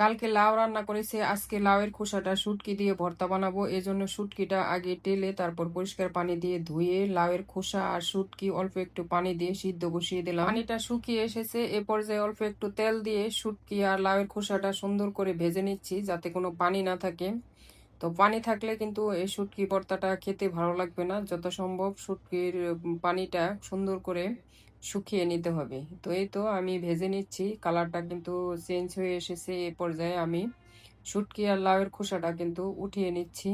কালকে লাউ রান্না করেছি, আজকে লাউয়ের খোসাটা শুটকি দিয়ে ভর্তা বানাবো এই জন্য শুটকিটা আগে টেলে তারপর পরিষ্কার পানি দিয়ে ধুয়ে লাউয়ের খোসা আর শুটকি অল্প একটু পানি দিয়ে সিদ্ধ বসিয়ে দিলাম। পানিটা শুকিয়ে এসেছে, এ পর্যায়ে অল্প একটু তেল দিয়ে শুটকি আর লাউয়ের খোসাটা সুন্দর করে ভেজে নিচ্ছি যাতে কোনো পানি না থাকে। তো পানি থাকলে কিন্তু এই শুটকি ভর্তাটা খেতে ভালো লাগবে না, যত সম্ভব শুটকির পানিটা সুন্দর করে শুকিয়ে নিতে হবে। তো এই তো আমি ভেজে নিচ্ছি। কালারটা কিন্তু চেঞ্জ হয়ে এসেছে এ পর্যায়ে আমি। শুটকি আর লাউয়ের খোসাটা কিন্তু উঠিয়ে নিচ্ছি।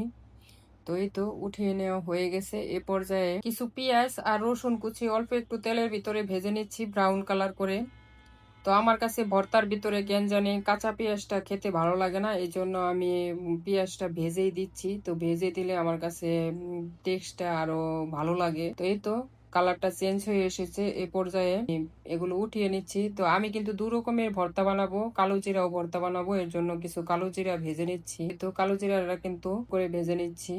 তো এই তো উঠিয়ে নেওয়া হয়ে গেছে। এ পর্যায়ে কিছু পেঁয়াজ আর রসুন কুচি অল্প একটু তেলের ভিতরে ভেজে নিচ্ছি ব্রাউন কালার করে। তো আমার কাছে ভর্তার ভিতরে কেন কাঁচা পেঁয়াজটা খেতে ভালো লাগে না। এই জন্য আমি পেঁয়াজটা ভেজেই দিচ্ছি। তো ভেজে দিলে আমার কাছে টেস্টটা আরও ভালো লাগে। তো এই তো কালারটা চেঞ্জ হয়ে এসেছে এ পর্যায়ে। এগুলো উঠিয়ে নিচ্ছি। তো আমি কিন্তু দু রকমের ভর্তা বানাবো। কালো জিরাও ভর্তা বানাবো। এর জন্য কিছু কালো জিরা ভেজে নিচ্ছি। তো কালো জিরাটা কিন্তু করে ভেজে নিচ্ছি।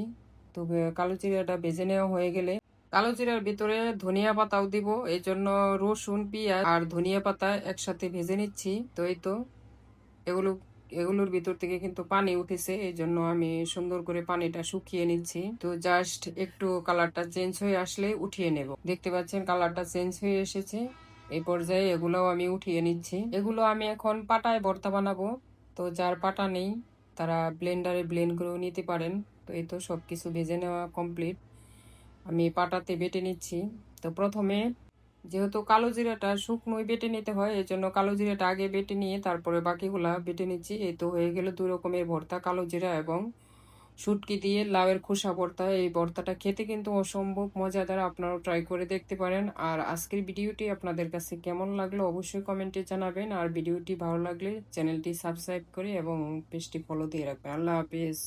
তো কালো জিরাটা ভেজে নেওয়া হয়ে গেলে কালো জিরার ভিতরে ধনিয়া পাতাও দিব। এই জন্য রসুন, পেঁয়াজ আর ধনিয়া পাতা একসাথে ভেজে নিচ্ছি। তো এই তো এগুলো এগুলোর ভিতর থেকে কিন্তু পানি উঠেছে এই জন্য আমি সুন্দর করে পানিটা শুকিয়ে নিচ্ছি। তো জাস্ট একটু কালারটা চেঞ্জ হয়ে আসলে উঠিয়ে নেব। দেখতে পাচ্ছেন কালারটা চেঞ্জ হয়ে এসেছে। এই পর্যায়ে এগুলোও আমি উঠিয়ে নিচ্ছি। এগুলো আমি এখন পাটায় ভর্তা বানাবো। তো যার পাটা নেই, তারা ব্লেন্ডারে ব্লেন্ড করেও নিতে পারেন। তো এই তো সব কিছু ভেজে নেওয়া কমপ্লিট আমি পাটাতে বেটে নিচ্ছি। তো প্রথমে যেহেতু কালো জিরাটা শুকনোই বেটে নিতে হয় এই জন্য কালো জিরাটা আগে বেটে নিয়ে তারপরে বাকিগুলা বেটে নিচ্ছি। এই তো হয়ে গেল দুই রকমের ভর্তা, কালো জিরা এবং শুটকি দিয়ে লাউয়ের খোসা ভর্তা। এই ভর্তাটা খেতে কিন্তু অসম্ভব মজাদার, আপনারাও ট্রাই করে দেখতে পারেন। আর আজকের ভিডিওটি আপনাদের কাছে কেমন লাগল অবশ্যই কমেন্টে জানাবেন। আর ভিডিওটি ভালো লাগলে চ্যানেলটি সাবস্ক্রাইব করে এবং পেজটি ফলো দিয়ে রাখবেন। আল্লাহ হাফেজ।